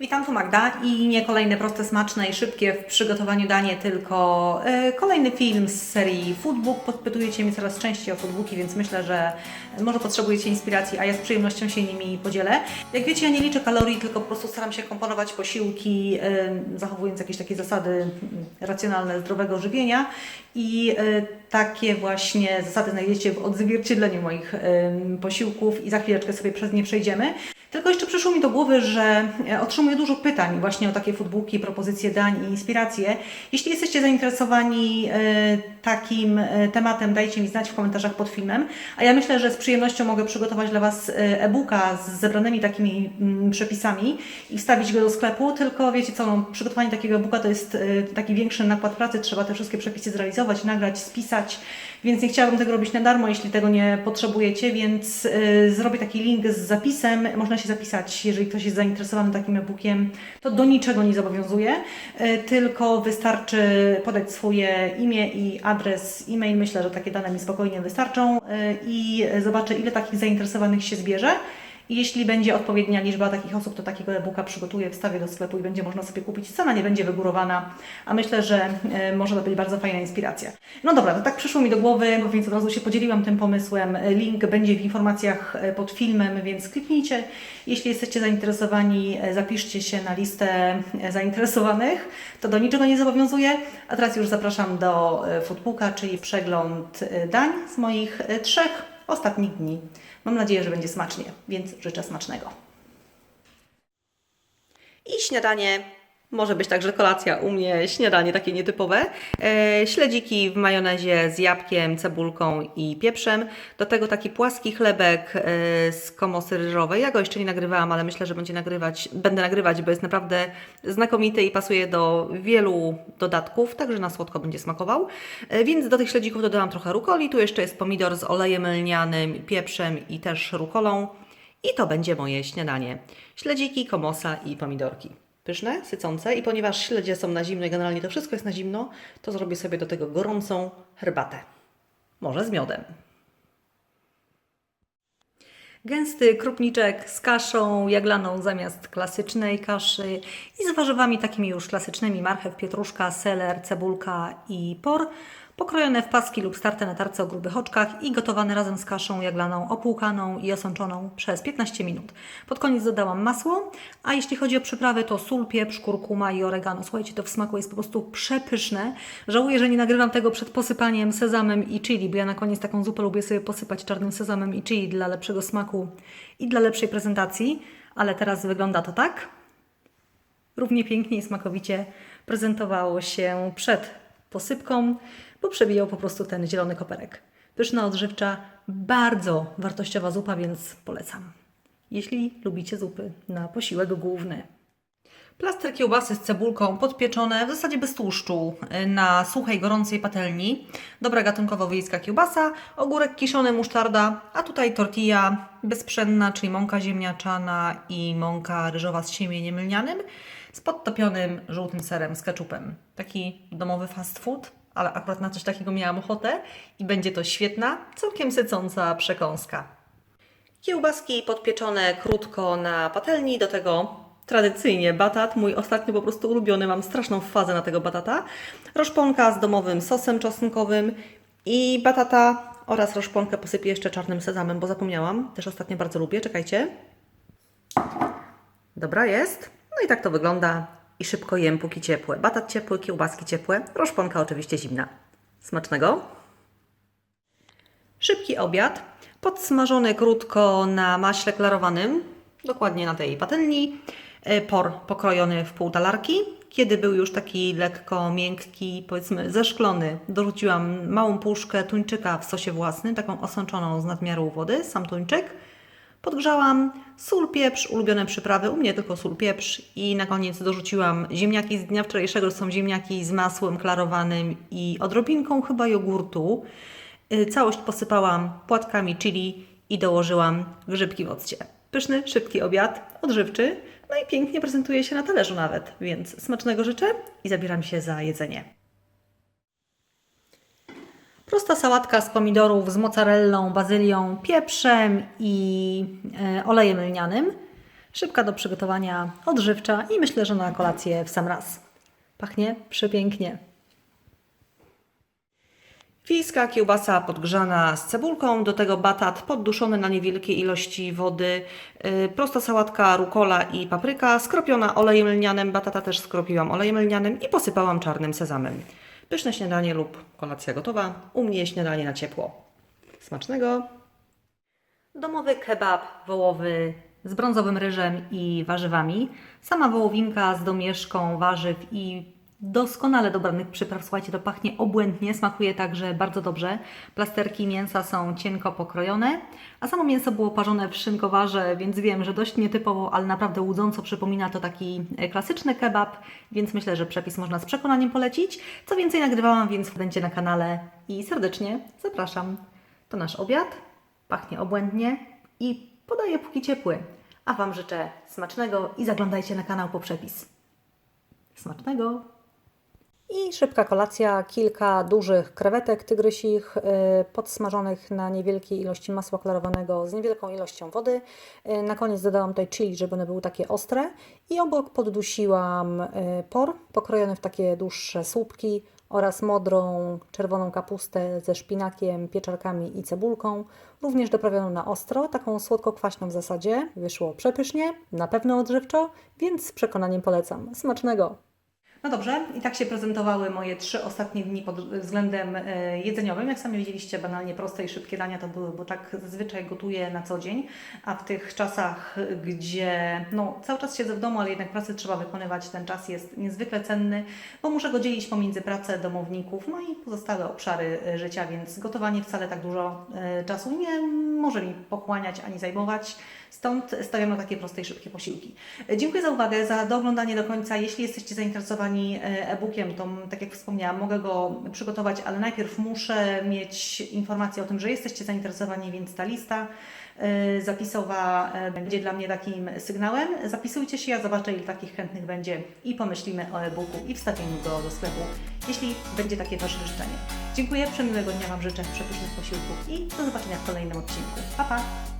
Witam, tu Magda i nie kolejne proste, smaczne i szybkie w przygotowaniu danie, tylko e, kolejny film z serii Foodbook. Podpytujecie mnie coraz częściej o foodbooki, więc myślę, że może potrzebujecie inspiracji, a ja z przyjemnością się nimi podzielę. Jak wiecie, ja nie liczę kalorii, tylko po prostu staram się komponować posiłki, e, zachowując jakieś takie zasady racjonalne, zdrowego żywienia i e, takie właśnie zasady znajdziecie w odzwierciedleniu moich em, posiłków i za chwileczkę sobie przez nie przejdziemy. Tylko jeszcze przyszło mi do głowy, że e, otrzymuję dużo pytań właśnie o takie foodbooki, propozycje dań i inspiracje. Jeśli jesteście zainteresowani e, takim e, tematem, dajcie mi znać w komentarzach pod filmem. A ja myślę, że z przyjemnością mogę przygotować dla Was e, e-booka z zebranymi takimi mm, przepisami i wstawić go do sklepu. Tylko wiecie co, no, przygotowanie takiego e-booka to jest taki większy nakład pracy, trzeba te wszystkie przepisy zrealizować, nagrać, spisać, więc nie chciałabym tego robić na darmo, jeśli tego nie potrzebujecie, więc zrobię taki link z zapisem. Można się zapisać, jeżeli ktoś jest zainteresowany takim e-bookiem, to do niczego nie zobowiązuje, e, tylko wystarczy podać swoje imię i adres e-mail. Myślę, że takie dane mi spokojnie wystarczą e, i zobaczę, ile takich zainteresowanych się zbierze. I jeśli będzie odpowiednia liczba takich osób, to takiego e-booka przygotuję, wstawię do sklepu i będzie można sobie kupić. Cena nie będzie wygórowana, a myślę, że e, może to być bardzo fajna inspiracja. No dobra, to tak przyszło mi do głowy, więc od razu się podzieliłam tym pomysłem. E, Link będzie w informacjach e, pod filmem, więc kliknijcie. Jeśli jesteście zainteresowani, zapiszcie się na listę zainteresowanych. To do niczego nie zobowiązuję. A teraz już zapraszam do foodbooka, czyli przegląd dań z moich trzech ostatnich dni. Mam nadzieję, że będzie smacznie, więc życzę smacznego. I śniadanie. Może być także kolacja, u mnie śniadanie takie nietypowe. E, śledziki w majonezie z jabłkiem, cebulką i pieprzem. Do tego taki płaski chlebek e, z komosy ryżowej. Ja go jeszcze nie nagrywałam, ale myślę, że będzie nagrywać, będę nagrywać, bo jest naprawdę znakomity i pasuje do wielu dodatków, także na słodko będzie smakował. E, więc do tych śledzików dodałam trochę rukoli. Tu jeszcze jest pomidor z olejem lnianym, pieprzem i też rukolą. I to będzie moje śniadanie. Śledziki, komosa i pomidorki. Pyszne, sycące i ponieważ śledzie są na zimno i generalnie to wszystko jest na zimno, to zrobię sobie do tego gorącą herbatę. Może z miodem. Gęsty krupniczek z kaszą jaglaną zamiast klasycznej kaszy i z warzywami takimi już klasycznymi marchew, pietruszka, seler, cebulka i por. Pokrojone w paski lub starte na tarce o grubych oczkach i gotowane razem z kaszą jaglaną opłukaną i osączoną przez 15 minut. Pod koniec dodałam masło, a jeśli chodzi o przyprawy to sól, pieprz, kurkuma i oregano. Słuchajcie, to w smaku jest po prostu przepyszne. Żałuję, że nie nagrywam tego przed posypaniem sezamem i chili, bo ja na koniec taką zupę lubię sobie posypać czarnym sezamem i chili dla lepszego smaku i dla lepszej prezentacji, ale teraz wygląda to tak. Równie pięknie i smakowicie prezentowało się przed posypką, bo przebijał po prostu ten zielony koperek. Pyszna, odżywcza, bardzo wartościowa zupa, więc polecam. Jeśli lubicie zupy na posiłek główny. Plaster kiełbasy z cebulką podpieczone, w zasadzie bez tłuszczu, na suchej, gorącej patelni. Dobra gatunkowo wiejska kiełbasa, ogórek kiszony, musztarda, a tutaj tortilla bezpszenna, czyli mąka ziemniaczana i mąka ryżowa z siemieniem lnianym z podtopionym żółtym serem z keczupem. Taki domowy fast food, ale akurat na coś takiego miałam ochotę i będzie to świetna, całkiem sycąca przekąska. Kiełbaski podpieczone krótko na patelni, do tego tradycyjnie batat, mój ostatnio po prostu ulubiony, mam straszną fazę na tego batata. Roszponka z domowym sosem czosnkowym i batata oraz roszponkę posypię jeszcze czarnym sezamem, bo zapomniałam, też ostatnio bardzo lubię, czekajcie. Dobra jest. No i tak to wygląda i szybko jem póki ciepłe. Batat ciepły, kiełbaski ciepłe, roszponka oczywiście zimna. Smacznego. Szybki obiad, podsmażony krótko na maśle klarowanym, dokładnie na tej patelni. E, Por pokrojony w pół talarki. Kiedy był już taki lekko miękki, powiedzmy zeszklony, dorzuciłam małą puszkę tuńczyka w sosie własnym, taką osączoną z nadmiaru wody, sam tuńczyk. Podgrzałam sól, pieprz, ulubione przyprawy, u mnie tylko sól, pieprz i na koniec dorzuciłam ziemniaki z dnia wczorajszego, są ziemniaki z masłem klarowanym i odrobinką chyba jogurtu. Y, Całość posypałam płatkami chili i dołożyłam grzybki w occie. Pyszny, szybki obiad, odżywczy, no i pięknie prezentuje się na talerzu nawet, więc smacznego życzę i zabieram się za jedzenie. Prosta sałatka z pomidorów z mozzarellą, bazylią, pieprzem i e, olejem lnianym. Szybka do przygotowania, odżywcza i myślę, że na kolację w sam raz. Pachnie przepięknie. Wiejska kiełbasa podgrzana z cebulką, do tego batat podduszony na niewielkiej ilości wody, yy, prosta sałatka, rukola i papryka, skropiona olejem lnianym, batata też skropiłam olejem lnianym i posypałam czarnym sezamem. Pyszne śniadanie lub kolacja gotowa, u mnie śniadanie na ciepło. Smacznego! Domowy kebab wołowy z brązowym ryżem i warzywami. Sama wołowinka z domieszką warzyw i doskonale dobranych przypraw. Słuchajcie, to pachnie obłędnie, smakuje także bardzo dobrze. Plasterki mięsa są cienko pokrojone, a samo mięso było parzone w szynkowarze, więc wiem, że dość nietypowo, ale naprawdę łudząco przypomina to taki e, klasyczny kebab, więc myślę, że przepis można z przekonaniem polecić. Co więcej, nagrywałam, więc będzie na kanale i serdecznie zapraszam. To nasz obiad, pachnie obłędnie i podaję póki ciepły. A Wam życzę smacznego i zaglądajcie na kanał po przepis. Smacznego! I szybka kolacja, kilka dużych krewetek tygrysich y, podsmażonych na niewielkiej ilości masła klarowanego z niewielką ilością wody. Y, Na koniec dodałam tutaj chili, żeby one były takie ostre i obok poddusiłam y, por pokrojony w takie dłuższe słupki oraz modrą czerwoną kapustę ze szpinakiem, pieczarkami i cebulką, również doprawioną na ostro, taką słodko-kwaśną w zasadzie. Wyszło przepysznie, na pewno odżywczo, więc z przekonaniem polecam. Smacznego! No dobrze, i tak się prezentowały moje trzy ostatnie dni pod względem e, jedzeniowym. Jak sami widzieliście, banalnie proste i szybkie dania to były, bo tak zazwyczaj gotuję na co dzień, a w tych czasach, gdzie no, cały czas siedzę w domu, ale jednak pracę trzeba wykonywać, ten czas jest niezwykle cenny, bo muszę go dzielić pomiędzy pracę domowników, no i pozostałe obszary e, życia, więc gotowanie wcale tak dużo e, czasu nie może mi pochłaniać ani zajmować. Stąd stawiam takie proste i szybkie posiłki. Dziękuję za uwagę, za dooglądanie do końca. Jeśli jesteście zainteresowani e, e-bookiem, to tak jak wspomniałam, mogę go przygotować, ale najpierw muszę mieć informację o tym, że jesteście zainteresowani, więc ta lista zapisowa e, będzie dla mnie takim sygnałem. Zapisujcie się, ja zobaczę ile takich chętnych będzie i pomyślimy o e-booku i wstawieniu go do sklepu, jeśli będzie takie Wasze życzenie. Dziękuję, przemiłego dnia Wam życzę, przepysznych posiłków i do zobaczenia w kolejnym odcinku. Pa, pa!